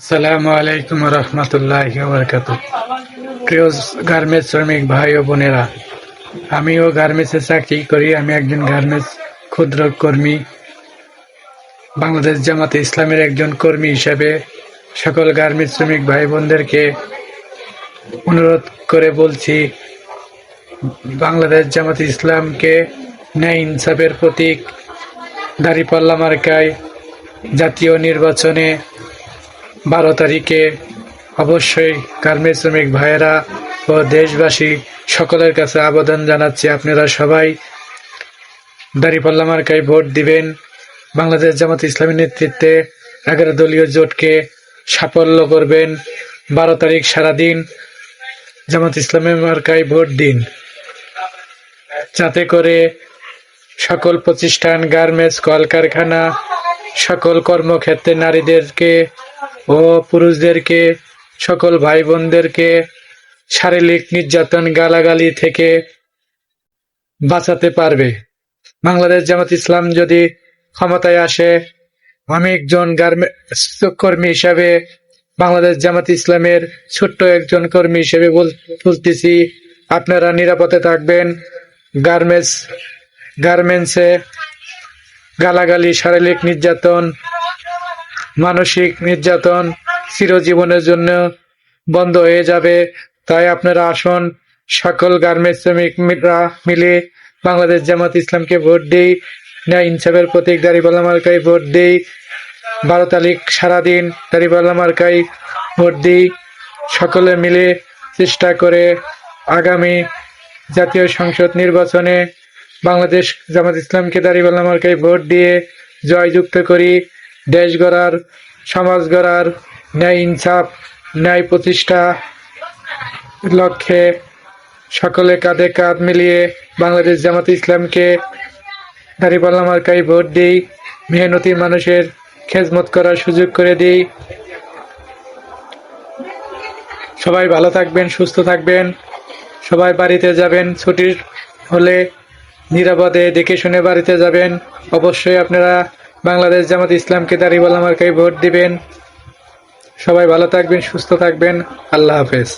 আসসালামু আলাইকুম রহমতুল্লাহ বরকাত প্রিয় গার্মেন্টস শ্রমিক ভাই ও বোনেরা, আমিও গার্মেন্টসে চাকরি করি, আমি একজন গার্মেন্টস ক্ষুদ্র কর্মী। বাংলাদেশ জামাতে ইসলামের একজন কর্মী হিসেবে সকল গার্মেন্টস শ্রমিক ভাই বোনদেরকে অনুরোধ করে বলছি, বাংলাদেশ জামাতে ইসলামকে ন্যায় ইনসাফের প্রতীক, দাঁড়িপাল্লা মার্কায় জাতীয় নির্বাচনে বারো তারিখে অবশ্যই গার্মেন্টস শ্রমিক ভাইয়েরা ও দেশবাসী সকলের কাছে আবেদন জানাচ্ছি। আপনারা সবাই দাঁড়িপাল্লা মার্কায় ভোট দিবেন। বাংলাদেশ জামাত ইসলামী নেতৃত্বে এগারো দলীয় জোটকে সাফল্য করবেন। বারো তারিখ সারাদিন জামাত ইসলামী মার্কায় ভোট দিন। যাতে করে সকল প্রতিষ্ঠান, গার্মেন্টস, কলকারখানা, সকল কর্মক্ষেত্রে নারীদেরকে ও পুরুষদেরকে, সকল ভাই বোনদেরকে শারীরিক নির্যাতন গালাগালি থেকে বাঁচাতে পারবে। বাংলাদেশ জামাত ইসলাম যদি ক্ষমতায় আসে, আমি একজন কর্মী হিসাবে বাংলাদেশ জামাত ইসলামের ছোট্ট একজন কর্মী হিসেবে বলতেছি, আপনারা নিরাপদে থাকবেন। গার্মেন্টস গার্মেন্টসে গালাগালি, শারীরিক নির্যাতন মানসিক নির্যাতন চিরজীবনের জন্য বন্ধ হয়ে যাবে। তাই আপনারা আসুন, সকল গার্মেন্টস শ্রমিকরা মিলে বাংলাদেশ জামাত ইসলামকে ভোট দিই, ন্যায় ইনসাফের প্রতীক দাঁড়িপাল্লা মার্কায় ভোট দিই বারো তারিখ সারাদিন দাঁড়িপাল্লা মার্কায় ভোট দিই। সকলে মিলে চেষ্টা করে আগামী জাতীয় সংসদ নির্বাচনে বাংলাদেশ জামাত ইসলামকে দাঁড়িপাল্লা মার্কায় ভোট দিয়ে জয়যুক্ত করি। দেশ গড়ার, সমাজ গড়ার, ন্যায় ইনসাফ, ন্যায় প্রতিষ্ঠা লক্ষ্যে সকলে কাঁধে কাঁধ মিলিয়ে বাংলাদেশ জামাত ইসলামকে দাঁড়িপাল্লা মার্কায় ভোট দিই, মেহনতি মানুষের খেজমত করার সুযোগ করে দিই। সবাই ভালো থাকবেন, সুস্থ থাকবেন। সবাই বাড়িতে যাবেন, ছুটির হলে নিরাপদে দেখে শুনে বাড়িতে যাবেন। অবশ্যই আপনারা বাংলাদেশ জামাত ইসলামকে দাঁড়িপাল্লা বলামার্কায় ভোট দিবেন। সবাই ভালো থাকবেন সুস্থ থাকবেন। আল্লাহ হাফেজ।